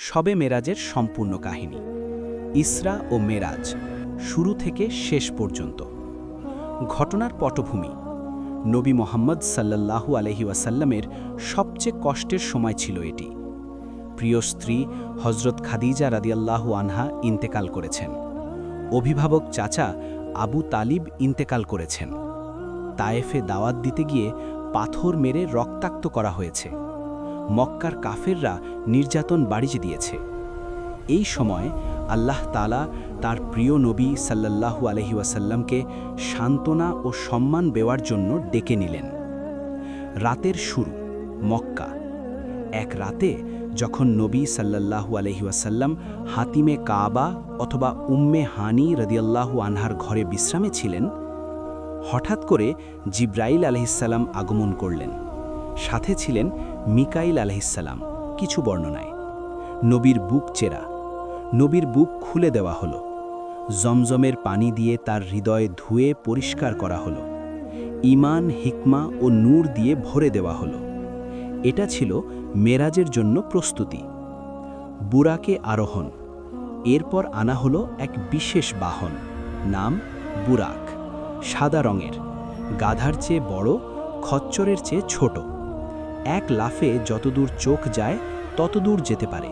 শবে মেরাজের সম্পূর্ণ কাহিনী। ইসরা ও মেরাজ শুরু থেকে শেষ পর্যন্ত। ঘটনার পটভূমি। নবী মোহাম্মদ সাল্লাল্লাহু আলহি ওয়াসাল্লামের সবচেয়ে কষ্টের সময় ছিল এটি। প্রিয় স্ত্রী হজরত খাদিজা রাদিয়াল্লাহু আনহা ইন্তেকাল করেছেন। অভিভাবক চাচা আবু তালিব ইন্তেকাল করেছেন। তায়েফে দাওয়াত দিতে গিয়ে পাথর মেরে রক্তাক্ত করা হয়েছে। মক্কার কাফেররা নির্যাতন বাড়িয়ে দিয়েছে। এই সময় আল্লাহ তালা তার প্রিয় নবী সাল্লাল্লাহু আলহি ওয়াসাল্লামকে সান্ত্বনা ও সম্মান দেওয়ার জন্য ডেকে নিলেন। রাতের শুরু, মক্কা। এক রাতে যখন নবী সাল্লাল্লাহু আলহি ওয়াসাল্লাম হাতিমে কাবা অথবা উম্মে হানি রদিয়াল্লাহু আনহার ঘরে বিশ্রামে ছিলেন, হঠাৎ করে জিব্রাইল আলহিসাল্লাম আগমন করলেন। সাথে ছিলেন মিকাইল আলহিসাল্লাম কিছু বর্ণনায়। নবীর বুক চেরা, নবীর বুক খুলে দেওয়া হলো। জমজমের পানি দিয়ে তার হৃদয় ধুয়ে পরিষ্কার করা হলো। ইমান হিকমা ও নূর দিয়ে ভরে দেওয়া হলো। এটা ছিল মেরাজের জন্য প্রস্তুতি। বুরাকে আরোহণ। এরপর আনা হলো এক বিশেষ বাহন, নাম বুরাক। সাদা রঙের। গাধার চেয়ে বড়, খচ্চরের চেয়ে ছোট। এক লাফে যতদূর চোখ যায়, ততদূর যেতে পারে।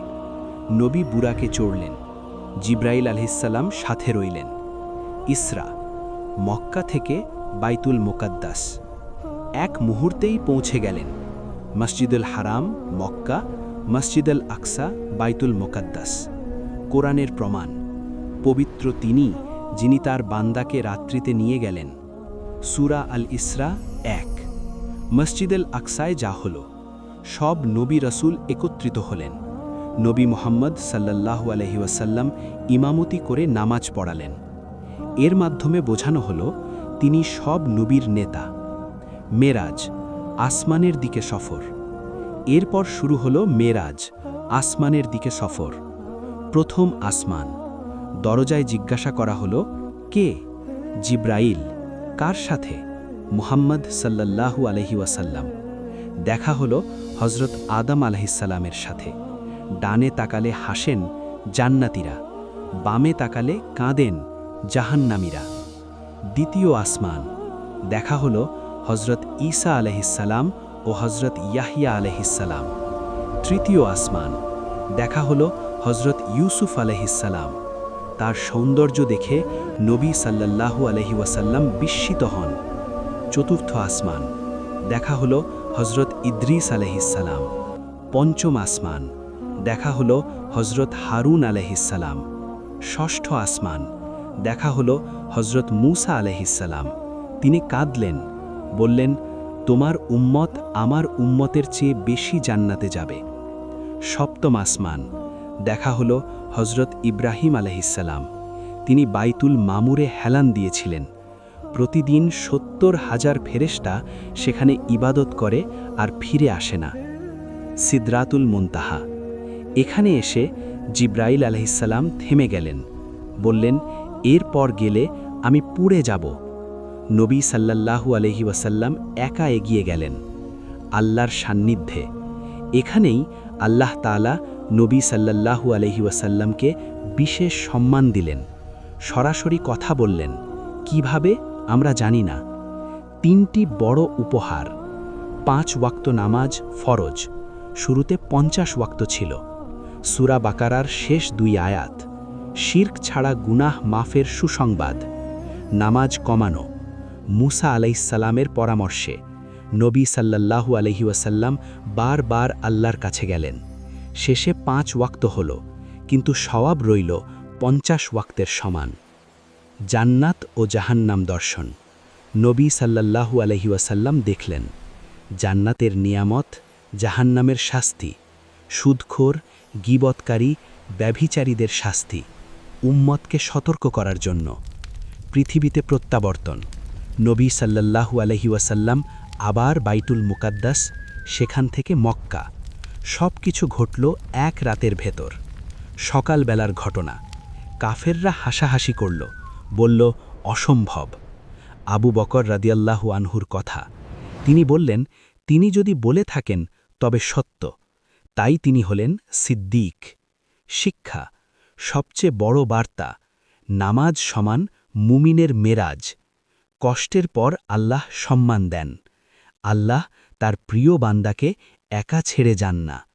নবী বুরাকে চড়লেন। জিব্রাইল আলহিসাল্লাম সাথে রইলেন। ইসরা, মক্কা থেকে বাইতুল মোকাদ্দাস। এক মুহূর্তেই পৌঁছে গেলেন। মসজিদুল হারাম, মক্কা, মসজিদুল আকসা, বাইতুল মোকাদ্দাস। কোরআনের প্রমাণ। পবিত্র তিনি, যিনি তার বান্দাকে রাত্রিতে নিয়ে গেলেন। সুরা আল ইসরা এক। মসজিদুল আকসায় যা হল, সব নবী রসুল একত্রিত হলেন। নবী মোহাম্মদ সাল্লাল্লাহু আলহি ওয়াসাল্লাম ইমামতি করে নামাজ পড়ালেন। এর মাধ্যমে বোঝানো হল, তিনি সব নবীর নেতা। মেরাজ, আসমানের দিকে সফর। এরপর শুরু হল মেরাজ, আসমানের দিকে সফর। প্রথম আসমান। দরজায় জিজ্ঞাসা করা হলো, কে? জিব্রাইল, কার সাথে? মুহাম্মদ সাল্লাল্লাহু আলহি ওয়াসাল্লাম। দেখা হলো হজরত আদম আলহিসাল্লামের সাথে। ডানে তাকালে হাসেন জান্নাতিরা, বামে তাকালে কাঁদেন জাহান্নামীরা। দ্বিতীয় আসমান, দেখা হলো হজরত ঈসা আলহিসাল্লাম ও হজরত ইয়াহিয়া আলহিসাল্লাম তৃতীয় আসমান, দেখা হলো হজরত ইউসুফ আলহিসাল্লাম তার সৌন্দর্য দেখে নবী সাল্লাল্লাহু আলহি ওয়াসাল্লাম বিস্মিত হন। চতুর্থ আসমান। দেখা হলো হজরত ইদ্রিস আলহিসাল্লাম পঞ্চম আসমান। দেখা হলো হজরত হারুন আলহিসাল্লাম ষষ্ঠ আসমান। দেখা হলো হজরত মুসা আলহিসাল্লাম তিনি কাঁদলেন, বললেন, তোমার উম্মত আমার উম্মতের চেয়ে বেশি জান্নাতে যাবে। সপ্তম আসমান। দেখা হলো হজরত ইব্রাহিম আলহিসাল্লাম তিনি বাইতুল মামুরে হেলান দিয়েছিলেন। প্রতিদিন সত্তর হাজার ফেরেস্টা সেখানে ইবাদত করে আর ফিরে আসে না। সিদ্রাতুল মুনতাহা। এখানে এসে জিব্রাইল আলহিসাল্লাম থেমে গেলেন। বললেন, এরপর গেলে আমি পুড়ে যাব। নবী সাল্লাল্লাহু আলহি ওয়াসাল্লাম একা এগিয়ে গেলেন, আল্লাহর সান্নিধ্যে। এখানেই আল্লাহ তালা নবী সাল্লাল্লাহু আলহি ওয়াসাল্লামকে বিশেষ সম্মান দিলেন। সরাসরি কথা বললেন, কীভাবে? আমরা জানি না। তিনটি বড় উপহার, পাঁচ ওয়াক্ত নামাজ, ফরজ, শুরুতে পঞ্চাশ ওয়াক্ত ছিল। সুরা বাকারার শেষ দুই আয়াত, শির্ক ছাড়া গুনাহ মাফের সুসংবাদ, নামাজ কমানো, মুসা আলাইসাল্লামের পরামর্শে নবী সাল্লাল্লাহু আলহি ওয়াসাল্লাম বারবার আল্লাহর কাছে গেলেন। শেষে পাঁচ ওয়াক্ত হল, কিন্তু সওয়াব রইল পঞ্চাশ ওয়াক্তের সমান। জান্নাত ও জাহান্নাম দর্শন। নবী সাল্লাল্লাহু আলহি ওয়াসাল্লাম দেখলেন, জান্নাতের নিয়ামত জাহান্নামের শাস্তি, সুদখোর, গিবৎকারী, ব্যভিচারীদের শাস্তি, উম্মতকে সতর্ক করার জন্য। পৃথিবীতে প্রত্যাবর্তন। নবী সাল্লাল্লাহু আলহি ওয়াসাল্লাম আবার বাইতুল মুকাদ্দাস, সেখান থেকে মক্কা। সব কিছু ঘটল এক রাতের ভেতর। সকালবেলার ঘটনা। কাফেররা হাসাহাসি করল। বলল, অসম্ভব। আবু বকর রাদিয়াল্লাহু আনহুর কথা। তিনি বললেন, তিনি যদি বলে থাকেন, তবে সত্য। তাই তিনি হলেন সিদ্দিক। শিক্ষা, সবচেয়ে বড় বার্তা, নামাজ সমান মুমিনের মেরাজ। কষ্টের পর আল্লাহ সম্মান দেন। আল্লাহ তার প্রিয় বান্দাকে একা ছেড়ে যান না।